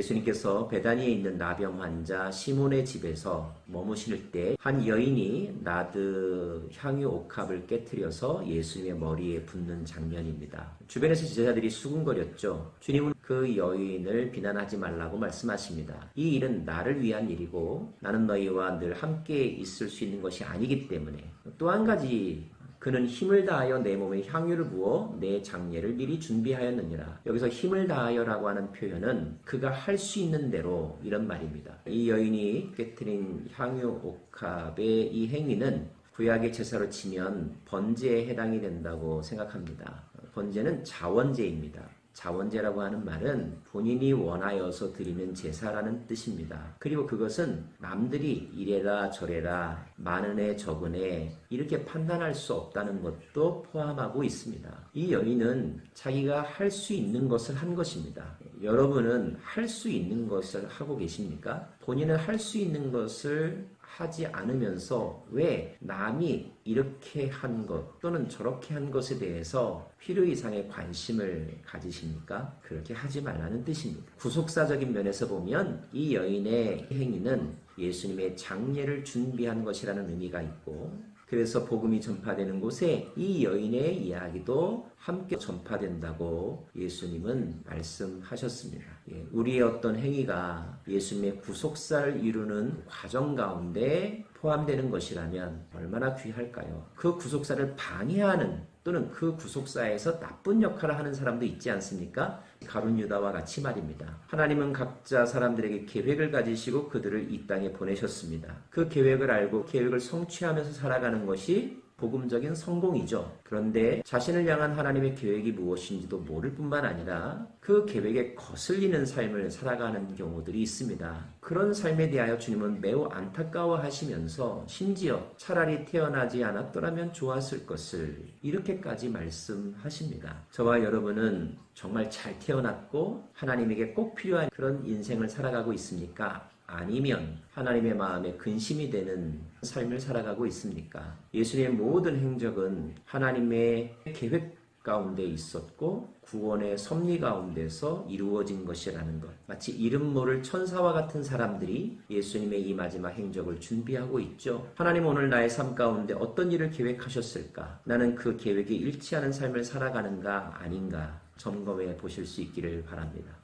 예수님께서 베다니에 있는 나병 환자 시몬의 집에서 머무실 때 한 여인이 나드 향유 옥합을 깨뜨려서 예수님의 머리에 붓는 장면입니다. 주변에서 제자들이 수군거렸죠. 주님은 그 여인을 비난하지 말라고 말씀하십니다. 이 일은 나를 위한 일이고 나는 너희와 늘 함께 있을 수 있는 것이 아니기 때문에 또 한 가지 그는 힘을 다하여 내 몸에 향유를 부어 내 장례를 미리 준비하였느니라. 여기서 힘을 다하여라고 하는 표현은 그가 할 수 있는 대로 이런 말입니다. 이 여인이 깨뜨린 향유 옥합의 이 행위는 구약의 제사로 치면 번제에 해당이 된다고 생각합니다. 번제는 자원제입니다. 자원제라고 하는 말은 본인이 원하여서 드리는 제사라는 뜻입니다. 그리고 그것은 남들이 이래라 저래라 많은 애 적은 애 이렇게 판단할 수 없다는 것도 포함하고 있습니다. 이 여인은 자기가 할 수 있는 것을 한 것입니다. 여러분은 할 수 있는 것을 하고 계십니까? 본인은 할 수 있는 것을 하지 않으면서 왜 남이 이렇게 한 것 또는 저렇게 한 것에 대해서 필요 이상의 관심을 가지십니까? 그렇게 하지 말라는 뜻입니다. 구속사적인 면에서 보면 이 여인의 행위는 예수님의 장례를 준비한 것이라는 의미가 있고 그래서 복음이 전파되는 곳에 이 여인의 이야기도 함께 전파된다고 예수님은 말씀하셨습니다. 예, 우리의 어떤 행위가 예수님의 구속사를 이루는 과정 가운데 포함되는 것이라면 얼마나 귀할까요? 그 구속사를 방해하는 또는 그 구속사에서 나쁜 역할을 하는 사람도 있지 않습니까? 가룟 유다와 같이 말입니다. 하나님은 각자 사람들에게 계획을 가지시고 그들을 이 땅에 보내셨습니다. 그 계획을 알고 계획을 성취하면서 살아가는 것이 복음적인 성공이죠. 그런데 자신을 향한 하나님의 계획이 무엇인지도 모를 뿐만 아니라 그 계획에 거슬리는 삶을 살아가는 경우들이 있습니다. 그런 삶에 대하여 주님은 매우 안타까워 하시면서 심지어 차라리 태어나지 않았더라면 좋았을 것을 이렇게까지 말씀하십니다. 저와 여러분은 정말 잘 태어났고 하나님에게 꼭 필요한 그런 인생을 살아가고 있습니까? 아니면 하나님의 마음에 근심이 되는 삶을 살아가고 있습니까? 예수님의 모든 행적은 하나님의 계획 가운데 있었고 구원의 섭리 가운데서 이루어진 것이라는 것. 마치 이름 모를 천사와 같은 사람들이 예수님의 이 마지막 행적을 준비하고 있죠. 하나님 오늘 나의 삶 가운데 어떤 일을 계획하셨을까? 나는 그 계획에 일치하는 삶을 살아가는가 아닌가 점검해 보실 수 있기를 바랍니다.